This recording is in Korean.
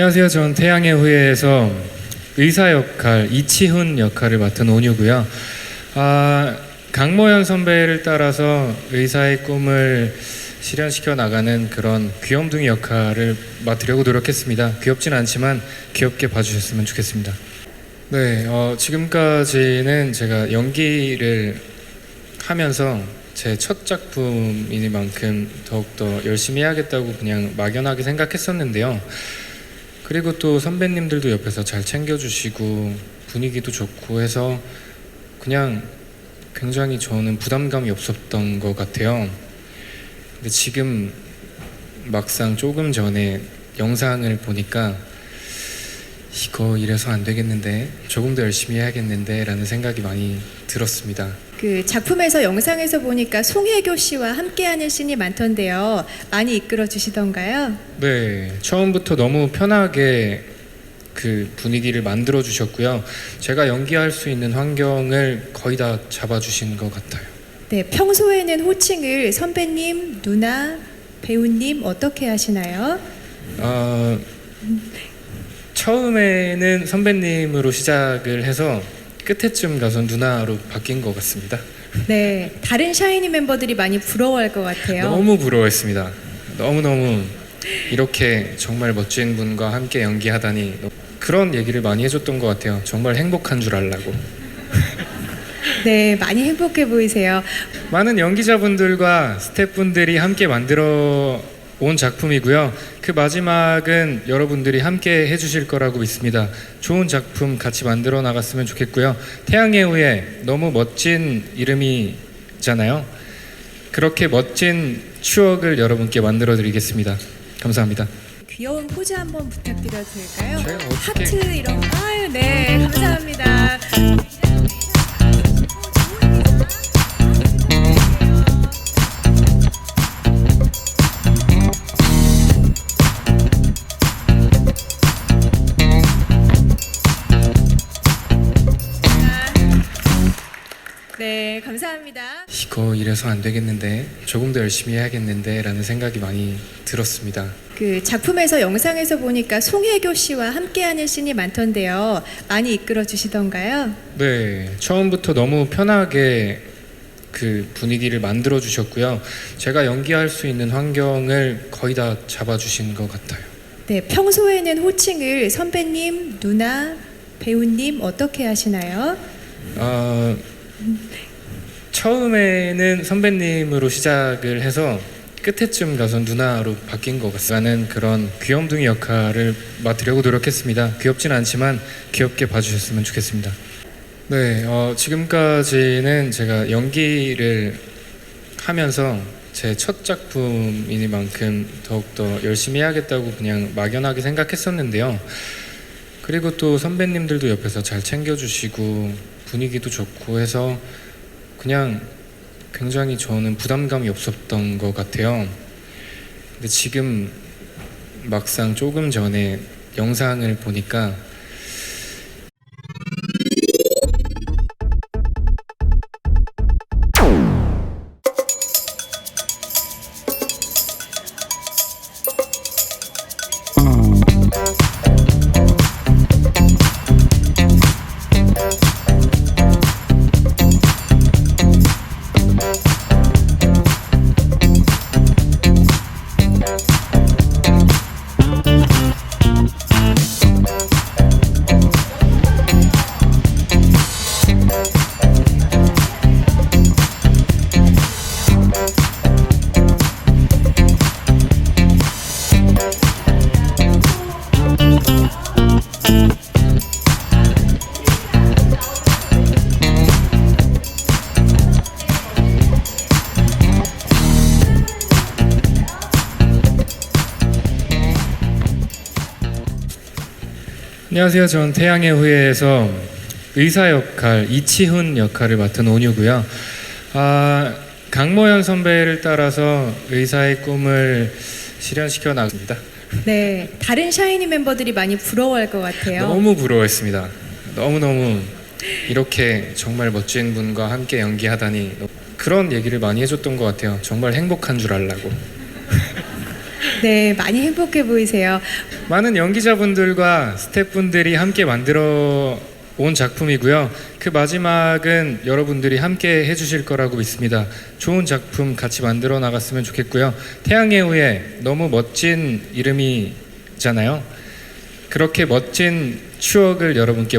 안녕하세요. 전 태양의 후예에서 의사 역할 이치훈 역할을 맡은 온유고요. 아, 강모현 선배를 따라서 의사의 꿈을 실현시켜 나가는 그런 귀염둥이 역할을 맡으려고 노력했습니다. 귀엽진 않지만 귀엽게 봐주셨으면 좋겠습니다. 네, 어, 지금까지는 제가 연기를 하면서 제 첫 작품이니만큼 더욱더 열심히 해야겠다고 그냥 막연하게 생각했었는데요. 그리고 또 선배님들도 옆에서 잘 챙겨주시고 분위기도 좋고 해서 그냥 굉장히 저는 부담감이 없었던 것 같아요. 근데 지금 막상 조금 전에 영상을 보니까 이거 이래서 안 되겠는데 조금 더 열심히 해야겠는데 라는 생각이 많이 들었습니다. 그 작품에서 영상에서 보니까 송혜교 씨와 함께하는 씬이 많던데요. 많이 이끌어 주시던가요? 네, 처음부터 너무 편하게 그 분위기를 만들어 주셨고요. 제가 연기할 수 있는 환경을 거의 다 잡아 주신 것 같아요. 네, 평소에는 호칭을 선배님, 누나, 배우님 어떻게 하시나요? 어, 처음에는 선배님으로 시작을 해서 끝에쯤 가서 누나로 바뀐 것 같습니다. 네, 다른 샤이니 멤버들이 많이 부러워할 것 같아요. 너무 부러워했습니다. 너무 너무 이렇게 정말 멋진 분과 함께 연기하다니 그런 얘기를 많이 해줬던 것 같아요. 정말 행복한 줄 알라고. 네, 많이 행복해 보이세요. 많은 연기자분들과 스태프분들이 함께 만들어 온 작품이고요. 그 마지막은 여러분들이 함께 해주실 거라고 믿습니다. 좋은 작품 같이 만들어 나갔으면 좋겠고요. 태양의 후예 너무 멋진 이름이잖아요. 그렇게 멋진 추억을 여러분께 만들어 드리겠습니다. 감사합니다. 귀여운 포즈 한번 부탁드려도 될까요? 어떻게- 하트 이런 거. 아유, 네, 감사합니다. 네, 감사합니다. 이거 이래서 안 되겠는데 조금 더 열심히 해야겠는데 라는 생각이 많이 들었습니다. 그 작품에서 영상에서 보니까 송혜교 씨와 함께하는 씬이 많던데요. 많이 이끌어 주시던가요? 네, 처음부터 너무 편하게 그 분위기를 만들어 주셨고요. 제가 연기할 수 있는 환경을 거의 다 잡아 주신 것 같아요. 네, 평소에는 호칭을 선배님, 누나, 배우님 어떻게 하시나요? 어, 처음에는 선배님으로 시작을 해서 끝에쯤 가서 누나로 바뀐 것 같다는 그런 귀염둥이 역할을 맡으려고 노력했습니다. 귀엽진 않지만 귀엽게 봐주셨으면 좋겠습니다. 네, 어, 지금까지는 제가 연기를 하면서 제 첫 작품이니만큼 더욱더 열심히 해야겠다고 그냥 막연하게 생각했었는데요. 그리고 또 선배님들도 옆에서 잘 챙겨주시고 분위기도 좋고 해서 그냥 굉장히 저는 부담감이 없었던 것 같아요. 근데 지금 막상 조금 전에 영상을 보니까 안녕하세요. 전 태양의 후예에서 의사 역할 이치훈 역할을 맡은 온유고요. 아, 강모현 선배를 따라서 의사의 꿈을 실현시켜 나갑니다. 네, 다른 샤이니 멤버들이 많이 부러워할 것 같아요. 너무 부러워했습니다. 너무 너무 이렇게 정말 멋진 분과 함께 연기하다니 그런 얘기를 많이 해줬던 것 같아요. 정말 행복한 줄 알라고. 네, 많이 행복해 보이세요. 많은 연기자분들과 스태프분들이 함께 만들어 온 작품이고요. 그 마지막은 여러분들이 함께 해주실 거라고 믿습니다. 좋은 작품 같이 만들어 나갔으면 좋겠고요. 태양의 후예 너무 멋진 이름이잖아요. 그렇게 멋진 추억을 여러분께